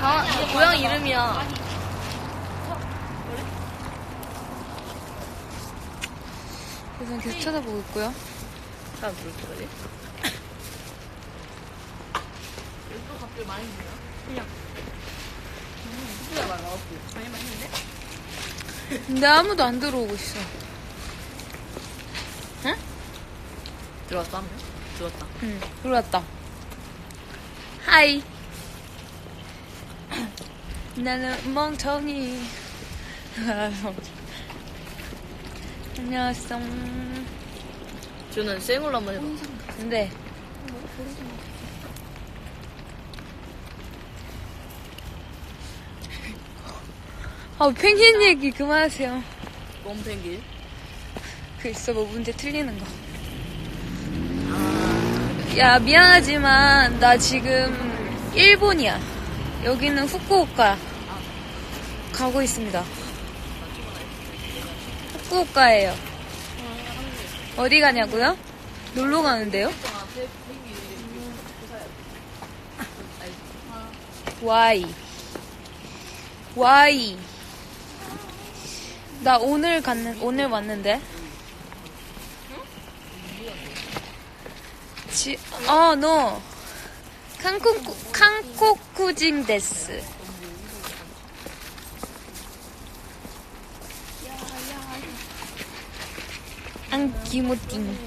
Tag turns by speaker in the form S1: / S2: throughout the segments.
S1: 강, 이게 고양이 이름이야.
S2: 그래서 계속 쳐다보고 있고요.
S1: 사람 부를 거지? 또 갑자기 많이 주나? 그냥. 수야 말 나왔고. 많이 맛있는데?
S2: 근데 아무도 안 들어오고 있어.
S1: 들어왔어, 한 명? 들어왔다.
S2: 응, 들어왔다. 하이. 나는 멍청이. 안녕하세요.
S1: 저는 생얼로 한번 해봐.
S2: 근데 아 펭귄 얘기 그만하세요.
S1: 껌펭귄.
S2: 그 있어 뭐 문제 틀리는 거. 야 미안하지만 나 지금 일본이야. 여기는 후쿠오카 가고 있습니다. 후쿠오카예요. 어디 가냐고요? 놀러 가는데요? Why? Why? 나 오늘 갔는 오늘 왔는데. 지, 어, no. 한국, 한국 구진 데스. 안 기모띵.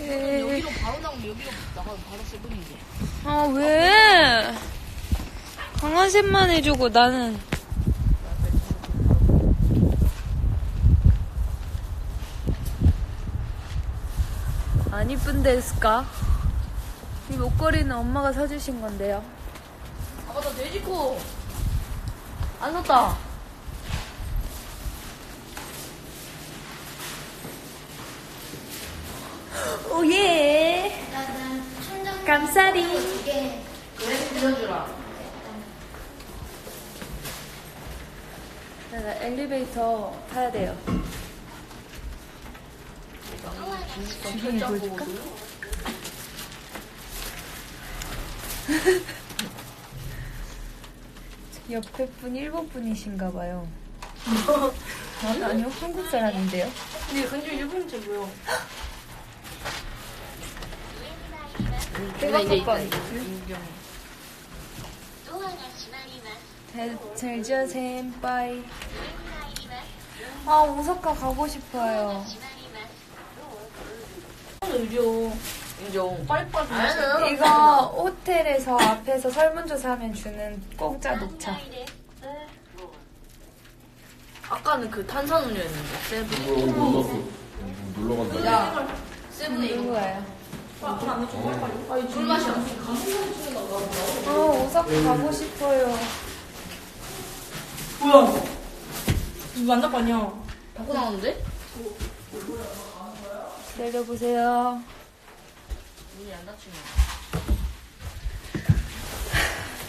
S2: 에,
S1: 여기로 바로 나오면 여기로 나가면 바로 세븐인데.
S2: 아, 왜? 강한샘만 해주고 나는. 이쁜 데스까? 이 목걸이는 엄마가 사주신 건데요.
S1: 아, 맞다, 돼지코. 안 샀다.
S2: 오예! 감사리.
S1: 그래, 빌려주라.
S2: 나 엘리베이터 타야 돼요. 주변이 보여줄까? 옆에 분 일본 분이신가 봐요. 아, 아니요, 한국 사람인데요.
S1: 근데 근데 일본인지 뭐야?
S2: 대박
S1: 이제
S2: 사건.
S1: 있다, 인정.
S2: 잘, 잘 지어, 셈빠이. 아, 오사카 가고 싶어요.
S1: 의료. 인정. 빨리빨리.
S2: 이거 호텔에서 앞에서 설문조사하면 주는 공짜 녹차.
S1: 아까는 그 탄산음료였는데, 세븐.
S3: 뭐 놀러 놀러 간다.
S1: 야, 세븐에 이거.
S2: 누구예요?
S1: 술 마셔.
S2: 아, 오사카 가고 싶어요.
S4: 뭐야? 누구 안 나빠냐?
S1: 바꿔 나오는데?
S2: 내려보세요.
S1: 문이 안 닫히네.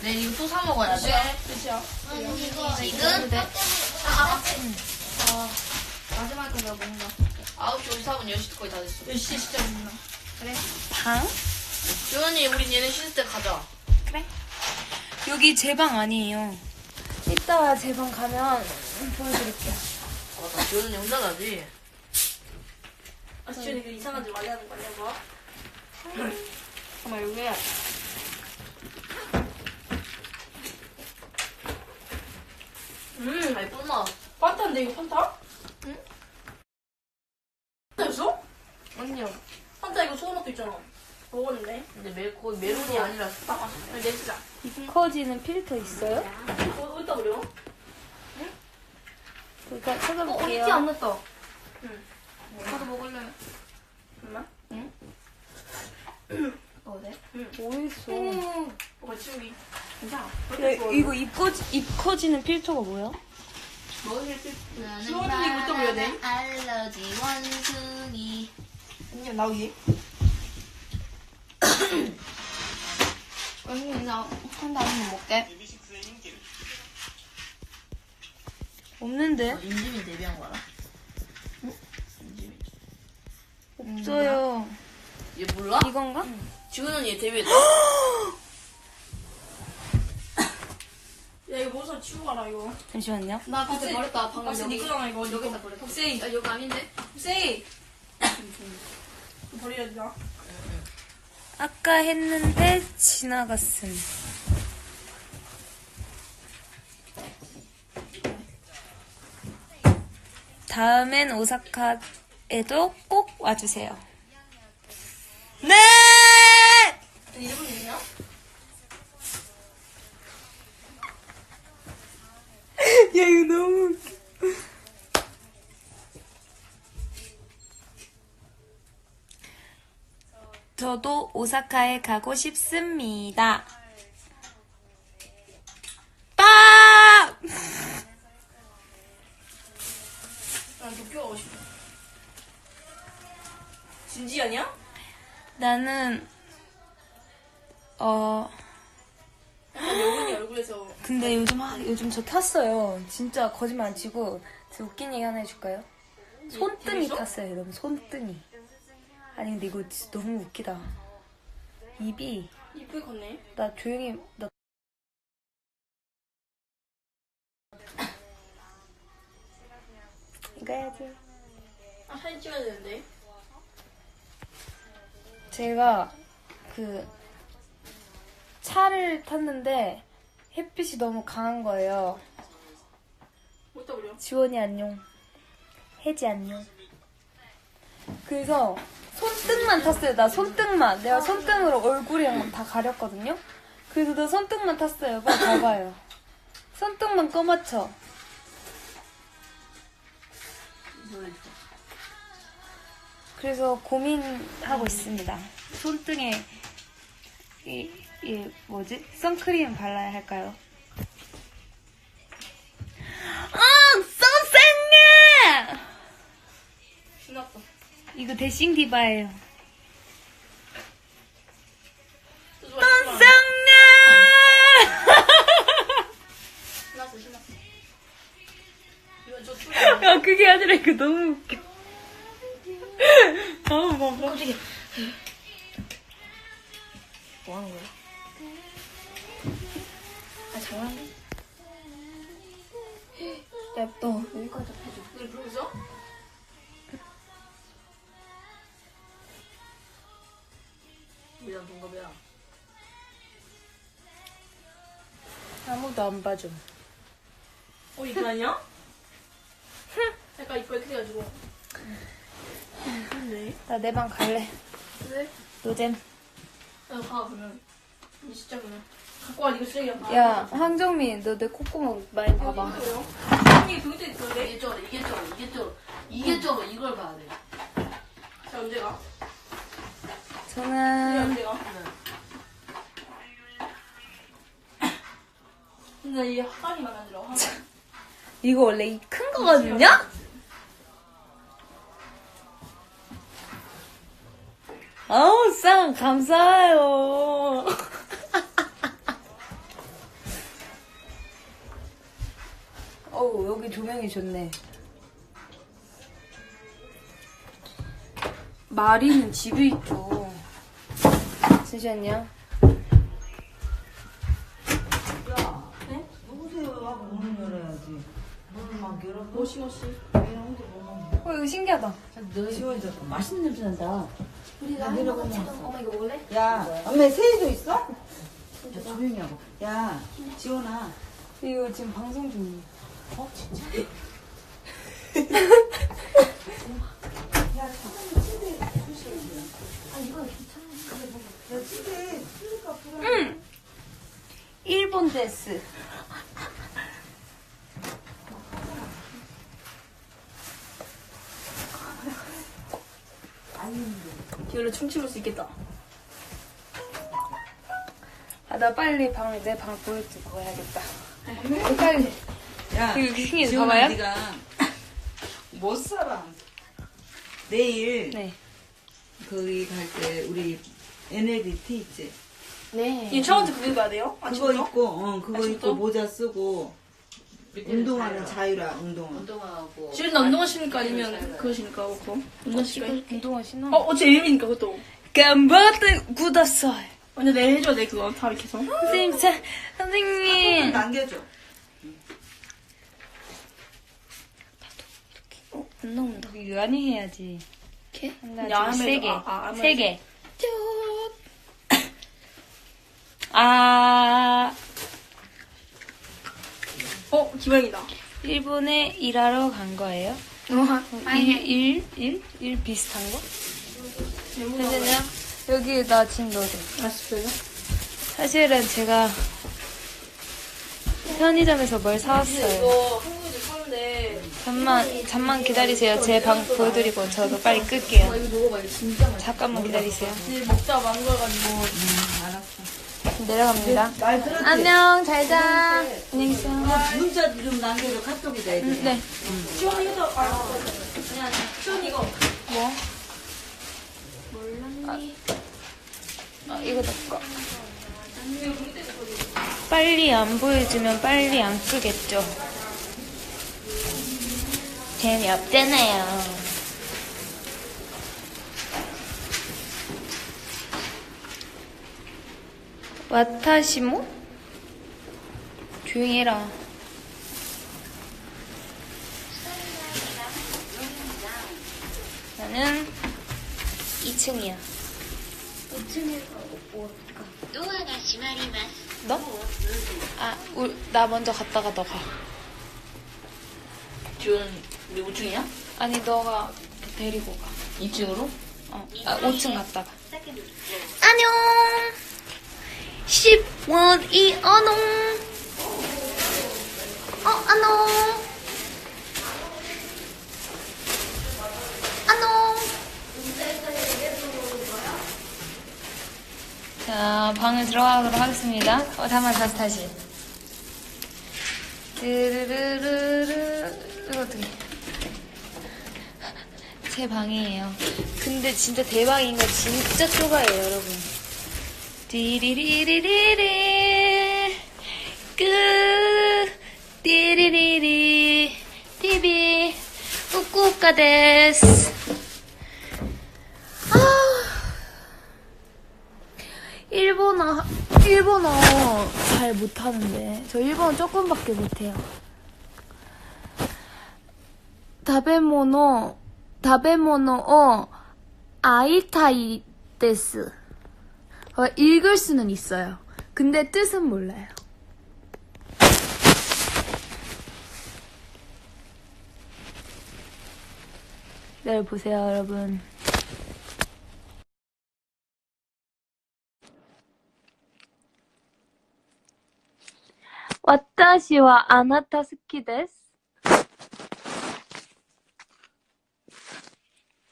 S1: 네, 이거 또 사 먹어야 돼.
S4: 끝이야.
S1: 지금? 아, 아, 마지막 거 내가 먹는다. 9시 54분 10시 거의 다 됐어.
S4: 몇 시에 시작했나?
S2: 방?
S1: 주연이, 우린 얘네 쉴때 가자.
S2: 여기 제 방 아니에요. 이따가 제방 가면 보여드릴게요.
S1: 맞아, 주연이 혼자 가지.
S4: 아, 지현이 그 이상한 짓 많이 하는 거 아니야, 뭐?
S1: 잠깐만, 여기. 음, 아이, 뿜마.
S4: 판타인데, 이거 판타?
S1: 응?
S4: 판타였어?
S1: 아니요.
S4: 판타 이거 소금맛도 있잖아. 먹었는데?
S1: 근데 메, 거의 메론이 아니라 딱 맛있어.
S4: 아니, 내치자.
S2: 입커지는 필터 있어요?
S4: 어, 어디다 그려?
S2: 그러니까
S1: 어,
S2: 찾아볼게요.
S1: 있지 않았다.
S4: 응.
S1: 나도 먹을래.
S4: 잠깐만.
S1: 어디?
S2: 뭐 있어?
S4: 어, 지우기.
S1: 괜찮아.
S2: 야, 이거 입커지, 입 커지는 필터가 뭐야?
S1: 먹을 때.
S4: 지원이 이거 또 그려야 돼?
S1: 알러지 원숭이.
S4: 아니야, 나 위에.
S1: 언니, 나 한다 한번 먹게.
S2: 없는데?
S1: 인지민 데뷔한 거야? 인
S2: 없어요.
S1: 얘 몰라?
S2: 이건가?
S1: 지훈 언니 데뷔했다.
S4: 야, 이거 모서 치우고 가라, 이거.
S2: 잠시만요.
S1: 나 그때 버렸다. 방금
S4: 박스 니
S1: 여기.
S4: 거잖아, 이거.
S1: 여기다 버렸다.
S4: 박세이.
S1: 야, 여기 아닌데?
S4: 박세이. 버려야 되나?
S2: 아까 했는데 지나갔음. 다음엔 오사카에도 꼭 와주세요. 네! 야, 이거 너무 웃겨. 저도 오사카에 가고 싶습니다. 빠!
S4: 난 도쿄 가고 싶어. 진지 아니야?
S2: 나는, 어,
S4: 약간 여운이 얼굴에서.
S2: 근데 요즘, 하, 요즘 저 탔어요. 진짜 거짓말 안 치고. 웃긴 얘기 하나 해줄까요? 손등이
S4: 재밌어?
S2: 탔어요, 여러분. 손등이. 아니, 근데 이거 진짜 너무 웃기다. 입이,
S4: 이쁘게 컸네.
S2: 나 조용히, 나 이거 해야지.
S4: 아, 사진 찍어야 되는데.
S2: 제가 그 차를 탔는데 햇빛이 너무 강한 거예요. 지원이 안녕. 혜지 안녕. 그래서 손등만 탔어요. 나 손등만. 내가 손등으로 얼굴이랑 다 가렸거든요. 그래서 나 손등만 탔어요. 그거 봐봐요. 손등만 꺼맞춰. 그래서 고민하고 있습니다. 손등에 이, 이 뭐지? 선크림 발라야 할까요? 아, 선생님! 이거 대싱 디바예요. 선생님!
S4: 신났어, 신났어.
S2: 야, 그게 아니라 이거 너무 웃겨. 아, 봐봐.
S4: 깜짝이야. 뭐 하는 거야?
S2: 아, 장난해? 야, 너 여기까지 해줘.
S4: 부르고 있어?
S1: 미안, 동갑이야.
S2: 아무도 안 봐줘.
S4: 어, 이거 아니야? 약간 이빨 크게 가지고. 근데?
S2: 나내 방 갈래.
S4: 그래?
S2: 노잼.
S4: 야, 가, 그러면. 이 진짜 그러면. 갖고 와, 이거 쓰레기야. 가.
S2: 야, 황정민, 너 내 콧구멍 많이 봐봐.
S4: 이거요? 이게 병원에 있던데?
S1: 이게 쩔어, 이게 쩔어, 이게 쩔어. 이게 쩔어, 이걸 봐야 돼.
S4: 자, 언제 가? 이게
S2: 저는
S4: 언제 가? 근데 이 하관이만 안 들어. 하관.
S2: 이거 원래 이 큰 거거든요? 아우, 쌍, 감사해요. 어우, 여기 조명이 좋네. 마리는 집에 있죠. 잠시만요.
S4: 네?
S5: 누구세요? 하고 문을 열어야지. 문을 막 열어.
S4: 모시모시.
S2: 어, 이거 신기하다.
S5: 지워져. 맛있는 냄새 난다.
S1: 우리가
S5: 한 번만
S1: 엄마 이거 먹을래?
S5: 야, 엄마 세이도 있어? 야, 조용히 하고. 야, 지원아.
S2: 이거 지금 방송 중이에요.
S5: 어, 진짜?
S2: 일본 데스.
S4: 이걸로 춤추을 수 있겠다.
S2: 아, 나 빨리 방, 내 방 보여주고 해야겠다. 빨리.
S5: 야,
S2: 이거.
S5: 지원아,
S2: 봐봐요.
S5: 네가 못 살아. 내일
S2: 네.
S5: 거기 갈 때 우리 NLT 있지?
S2: 네.
S4: 이 처음부터 그거 입어야 돼요?
S5: 그거
S4: 아침부터?
S5: 입고, 어, 그거
S4: 아침부터?
S5: 입고 모자 쓰고 운동하는 자유라, 운동화.
S1: 운동하고.
S4: 지금 운동화 신을까 아니면 그거 신을까? 그거? 운동화 신을까?
S2: 운동화 신어?
S4: 어, 어제 일이니까 그것도.
S2: 깜빡 굳었어요.
S4: 먼저 내 해줘 내 그거 다 이렇게 해서.
S2: 선생님, 자, 선생님.
S5: 남겨줘.
S2: 안 나온다. 많이 해야지.
S1: 이렇게?
S2: 하나,
S4: 야,
S2: 둘, 세
S4: 하면-
S2: 개.
S4: 아, 아,
S2: 세 개. 아,
S4: 어 기왕이다.
S2: 일본에 일하러 간 거예요?
S1: 어,
S2: 일, 일, 일? 일 비슷한 거? 선생님, 여기 나 짐 넣어줘.
S4: 아쉽어요.
S2: 사실은 제가 편의점에서 뭘 사왔어요.
S4: 이거 한국에서 사는데
S2: 잠만, 잠만 기다리세요. 제 방 보여드리고 저도 빨리 끌게요.
S4: 이거 먹어봐 이거 진짜 맛있어.
S2: 잠깐만 기다리세요.
S4: 먹자 많은 걸 가지고.
S2: 내려갑니다.
S5: 말 들었지?
S2: 안녕, 잘 자. 안녕히 계세요.
S5: 문자 좀 남겨줘. 카톡이다, 애들.
S2: 네.
S4: 시원 이거 아 아니 시원 이거.
S2: 뭐? 아, 이거 넣을까? 빨리 안 보여주면 빨리 안 끄겠죠. 재미없잖아요. 와타시모? 조용히 해라. 나는 2층이야.
S6: 5층에서 뭐 할까? 노아가 시마리마스.
S2: 너? 아, 우, 나 먼저 갔다가 너 가.
S1: 지금 우리 5층이야?
S2: 아니, 너가 데리고 가.
S1: 2층으로?
S2: 어, 아, 5층 갔다가. 안녕! 10원 이 어농! 어, 안녕! 안녕! 자, 방을 들어가도록 하겠습니다. 어, 잠깐만, 다시, 다시. 르르르르르, 이거 어떻게. 제 방이에요. 근데 진짜 대박인 거 진짜 좁아요, 여러분. 띠리리리리리. 끝 띠리리리. TV 우꾸우까 데스 아. 일본어 일본어 잘 못하는데. 저 일본어 조금밖에 못해요. 다베모노 다베모노 어 아이타이 데스 어, 읽을 수는 있어요. 근데 뜻은 몰라요. 네, 보세요, 여러분. 와타시와 아나타 스키 데스.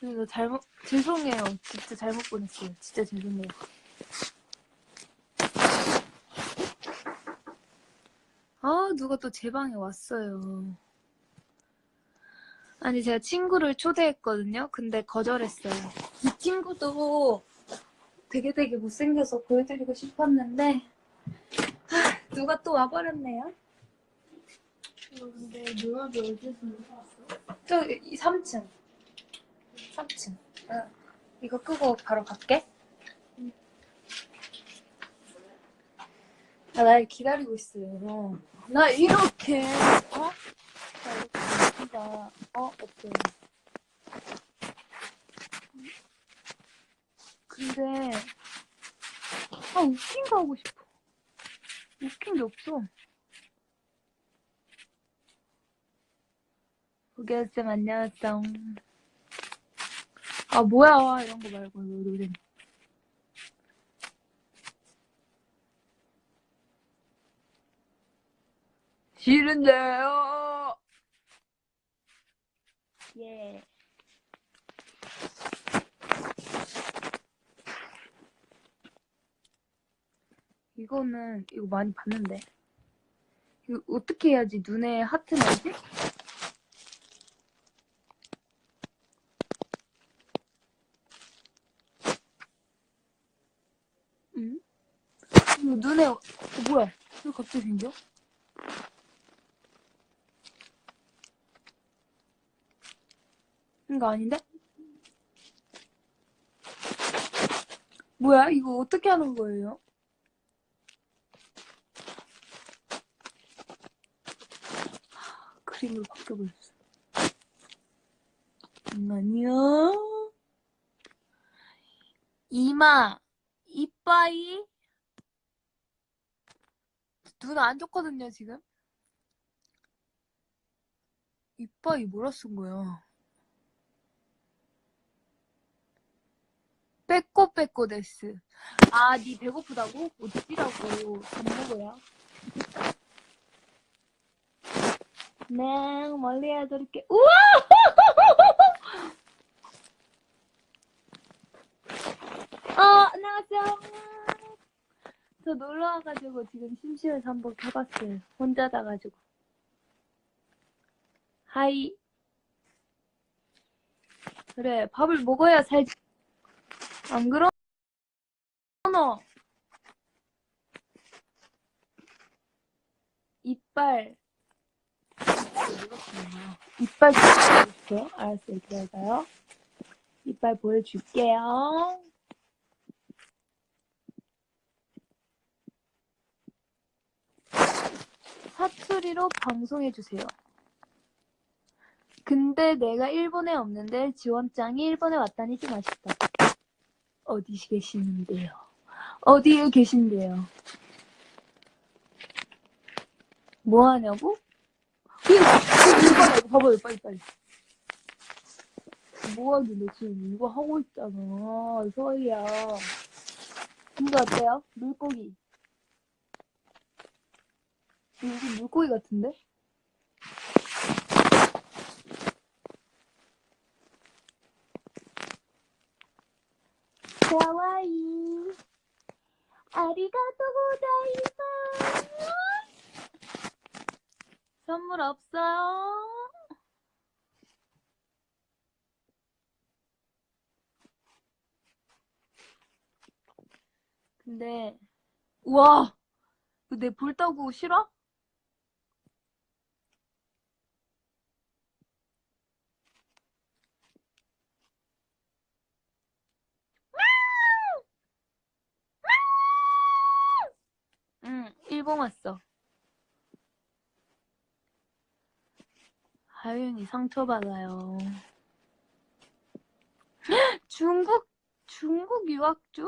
S2: 이거 잘못 죄송해요. 진짜 잘못 보냈어요. 진짜 죄송해요. 아, 누가 또 제 방에 왔어요. 아니, 제가 친구를 초대했거든요. 근데 거절했어요. 이 친구도 되게 되게 못생겨서 보여드리고 싶었는데, 아, 누가 또 와버렸네요.
S4: 근데 누나도 어디서 왔어?
S2: 저, 이 3층. 3층. 이거 끄고 바로 갈게. 아, 날 기다리고 있어요. 나 이렇게, 어? 나 이렇게 진짜, 어? 어때? 근데, 아, 웃긴 거 하고 싶어. 웃긴 게 없어. 고개쌤 안녕하세요. 아, 뭐야. 이런 거 말고, 노래. 싫은데요. 예. 이거는 이거 많이 봤는데. 이거 어떻게 해야지 눈에 하트 나지? 응? 이거 눈에 어, 뭐야? 왜 갑자기 생겨? 거 아닌데? 뭐야? 이거 어떻게 하는 거예요? 그림을 바꿔버렸어. 잠깐만요. 이마, 이빠이. 눈 안 좋거든요, 지금. 이빠이 뭐라 쓴 거야? 빼꼬 빼꼬 데스. 아, 니 배고프다고? 어찌라고. 밥 먹어야. 네, 멀리 해드릴게. 우와! 어, 안녕하세요. 저 놀러 와가지고 지금 심심해서 한번 켜봤어요. 혼자 자가지고. 하이. 그래, 밥을 먹어야 살지. 안 그러? 너 이빨. 이빨 보여줄게요. 알았어요. 기다려봐요. 이빨 보여줄게요. 사투리로 방송해주세요. 근데 내가 일본에 없는데 지원장이 일본에 왔다니 좀 아쉽다. 어디 계시는데요? 어디에 계신데요? 뭐 하냐고? 이거, 이거, 이거 봐봐요, 빨리, 빨리. 뭐 하길래 지금 이거 하고 있잖아, 서희야. 이거 어때요? 물고기. 여기 물고기 같은데? 가와이. 아리가또 고자이마스. 선물 없어요? 근데, 우와! 내 불타고 싫어? 응, 일본 왔어. 하윤이 상처받아요. 중국, 중국 유학 중?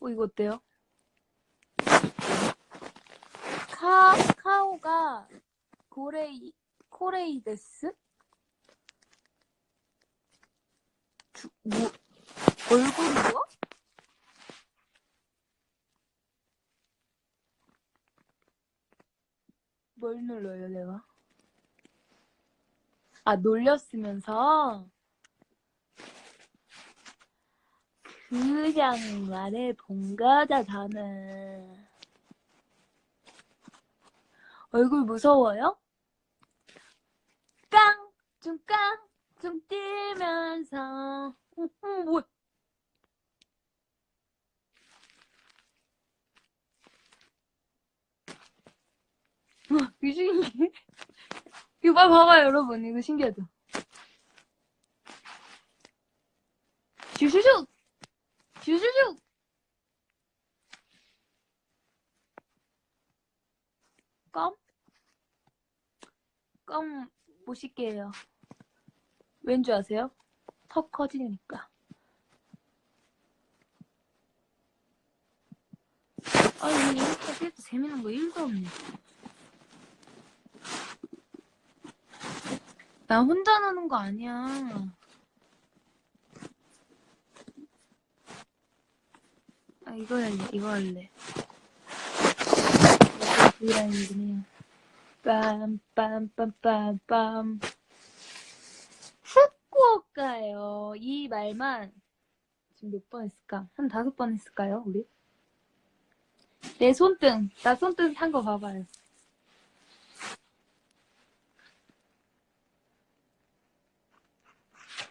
S2: 어, 이거 어때요? 카, 카오가 고레이, 코레이 데스? 주, 뭐, 얼굴이 뭐? 뭘 눌러요, 내가? 아, 놀렸으면서? 그냥 말해본 거다, 저는. 얼굴 무서워요? 깡! 좀 깡! 좀 뛰면서. 응, 응, 뭐야? 와, 이거 신기해. 빨리 봐봐요, 여러분. 이거 신기하죠? 슈슈슈! 슈슈슈! 껌? 껌못 씻게 해요. 왠줄 아세요? 턱 커지니까. 아니, 이렇게 해도 재밌는 거 1도 없네. 나 혼자 노는 거 아니야. 아, 이거 할래, 이거 할래. 이거 브이라인이긴 해요. 빰 빰 빰 빰 빰. 후쿠오카요. 이 말만 지금 몇 번 했을까? 한 다섯 번 했을까요, 우리? 내 손등. 나 손등 산 거 봐봐요.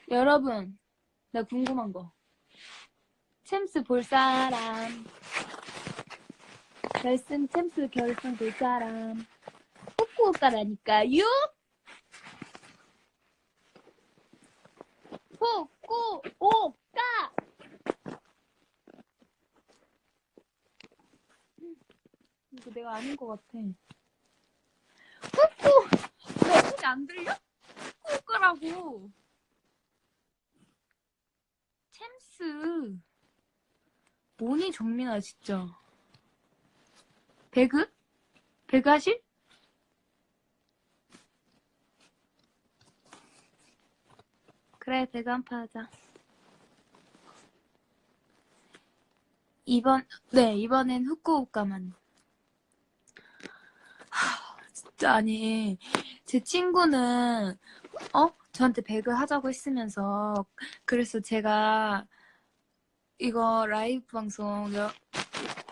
S2: 여러분, 나 궁금한 거. 챔스 볼 사람. 결승, 챔스 결승 볼 사람. 후쿠오카라니까요? 후쿠오카 이거 내가 아닌 것 같아 후쿠 내 소리 안 들려? 후쿠오카라고 챔스. 뭐니 정민아 진짜. 배그? 배그 하실? 그래 배그 한 판 하자. 이번 네 이번엔 후쿠오카만. 하, 진짜 아니 제 친구는 어? 저한테 배그 하자고 했으면서 그래서 제가 이거 라이브 방송 여-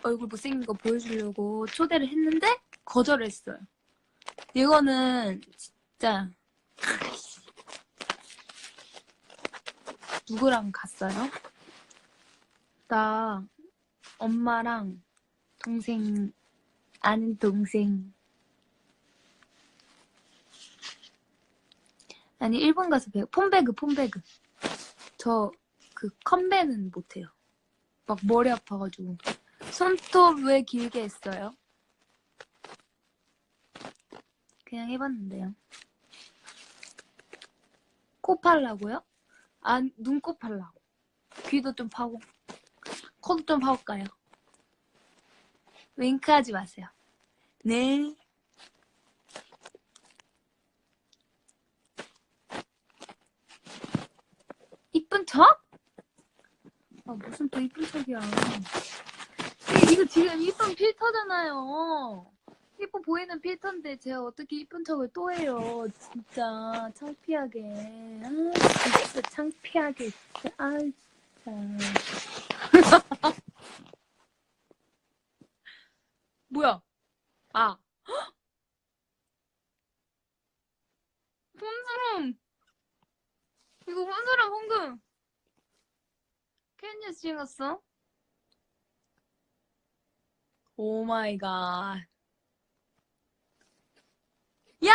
S2: 얼굴 못생긴 거 보여주려고 초대를 했는데 거절했어요. 이거는 진짜 누구랑 갔어요? 나 엄마랑 동생 아는 동생 아니 일본 가서 배 폰배그 폰배그 저 그 컴배는 못해요. 막 머리 아파가지고 손톱 왜 길게 했어요? 그냥 해봤는데요. 코 팔라고요? 아, 눈곱 팔라고. 귀도 좀 파고, 코도 좀 파볼까요? 윙크하지 마세요. 네. 이쁜 척? 아, 무슨 또 이쁜 척이야. 이- 이거 지금 이쁜 필터잖아요. 이뻐 보이는 필터인데 제가 어떻게 이쁜 척을 또 해요. 진짜 창피하게. 아, 진짜 창피하게. 진짜. 아, 진짜. 뭐야? 아. 헉! 혼사람. 이거 혼사람 홍금. 캔뉴스 찍었어? 오 마이 갓. 야!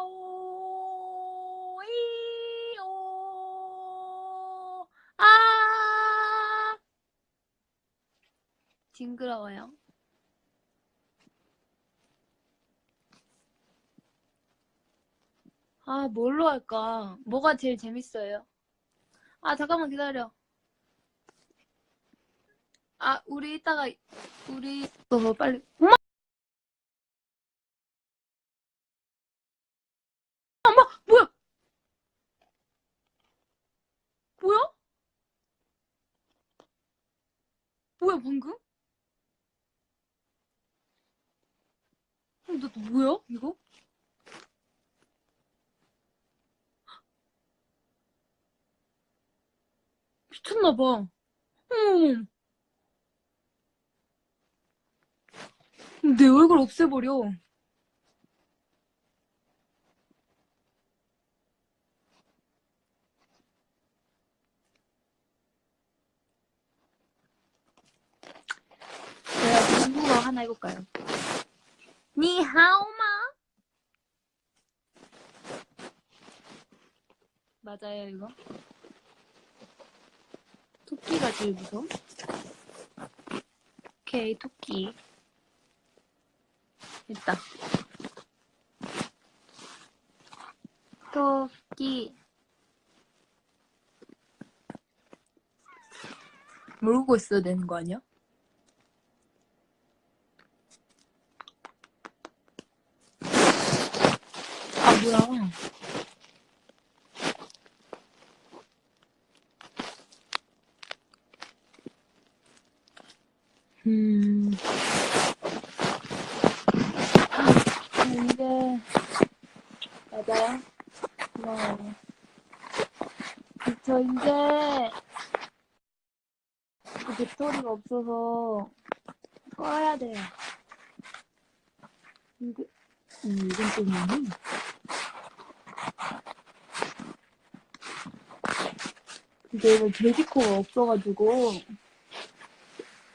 S2: 오, 이, 오, 아! 징그러워요. 아, 뭘로 할까? 뭐가 제일 재밌어요? 아, 잠깐만 기다려. 아, 우리 이따가, 우리, 너 빨리. 엄마! 엄마! 뭐야? 뭐야? 뭐야, 방금? 어, 너, 너 뭐야, 이거? 미쳤나봐. 어머. 내 얼굴 없애버려. 하나 해볼까요? 니하오마 맞아요 이거? 토끼가 제일 무서워? 오케이 토끼 있다 토끼 모르고 있어야 되는 거 아니야? 아 뭐야 음 이제 맞아요 고마워요 저 이제 그 배터리가 없어서 꺼야 돼요 이거 음, 이건 또 뭐니? 근데 이거 돼지코가 없어가지고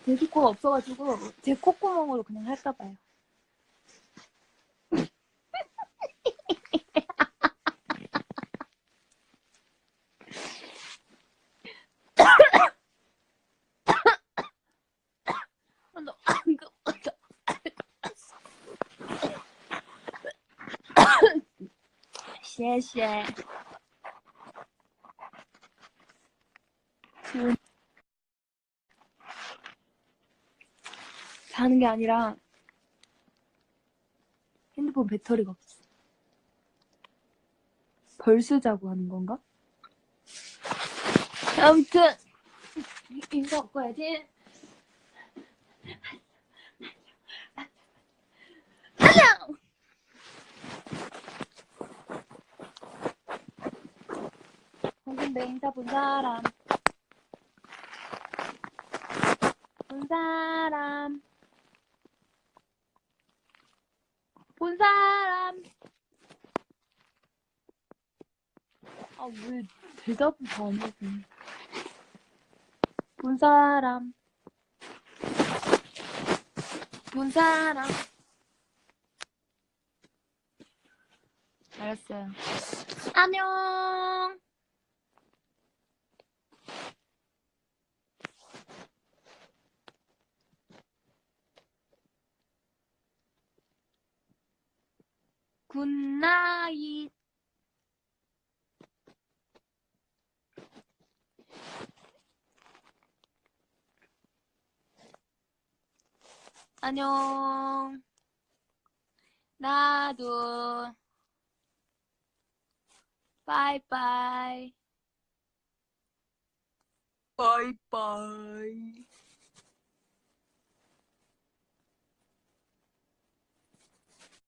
S2: 돼지코가 없어가지고 제 콧구멍으로 그냥 할까봐요. 谢谢。그 자는 게 아니라 핸드폰 배터리가 없어. 벌써 자고 하는 건가? 아무튼 인사 해야지. 안녕. 내 인사 본 사람. 본 사람. 본 사람. 아, 왜 대답을 다안 해줘. 본 사람. 본 사람. 알았어요. 안녕. 굿나잇. 안녕. 나도. 바이바이. 바이바이.